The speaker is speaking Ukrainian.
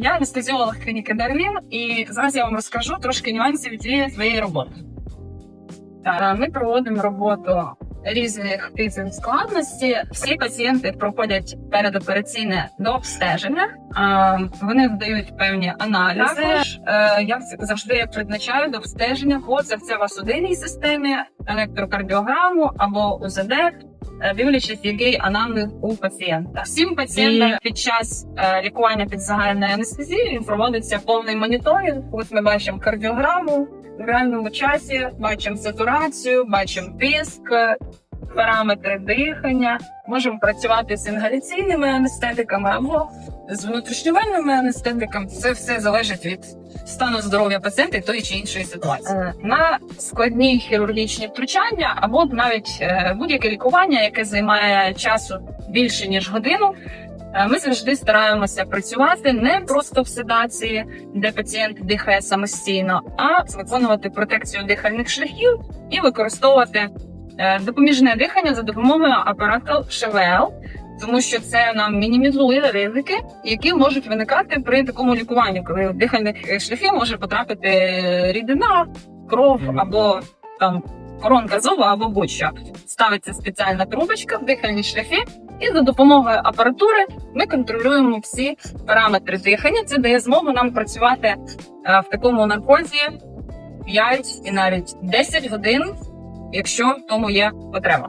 Я анестезіолог клініки Дарлін, і зараз я вам розкажу трошки нюансів цієї своєї роботи. Е, Ми проводимо роботу різних типів складності. Всі пацієнти проходять передопераційне до обстеження. Е, Вони вдають певні аналізи. Також е, я завжди призначаю до обстеження по серцево-судинній системі, електрокардіограму або УЗД. Е, Дивлячись, який анамнез у пацієнта. Всім пацієнтам під час е, лікування під загальною анестезією проводиться повний моніторинг. Ось ми бачимо кардіограму в реальному часі, бачимо сатурацію, бачимо тиск, параметри дихання. Можемо працювати з інгаляційними анестетиками або з внутрішньовенними анестетиками. Це все залежить від стану здоров'я пацієнта і тої чи іншої ситуації. Е, На складні хірургічні втручання або навіть е, будь-яке лікування, яке займає часу більше ніж годину. е, Ми завжди стараємося працювати не просто в седації, де пацієнт дихає самостійно, а виконувати протекцію дихальних шляхів і використовувати допоміжне дихання за допомогою апарату ШВЛ, тому що це нам мінімізує ризики, які можуть виникати при такому лікуванні, коли в дихальних шляхи може потрапити рідина, кров або там коронка зуба або будь-що. Ставиться спеціальна трубочка в дихальні шляхи, і за допомогою апаратури ми контролюємо всі параметри дихання. Це дає змогу нам працювати е, в такому наркозі 5 і навіть 10 годин, якщо в тому є потреба.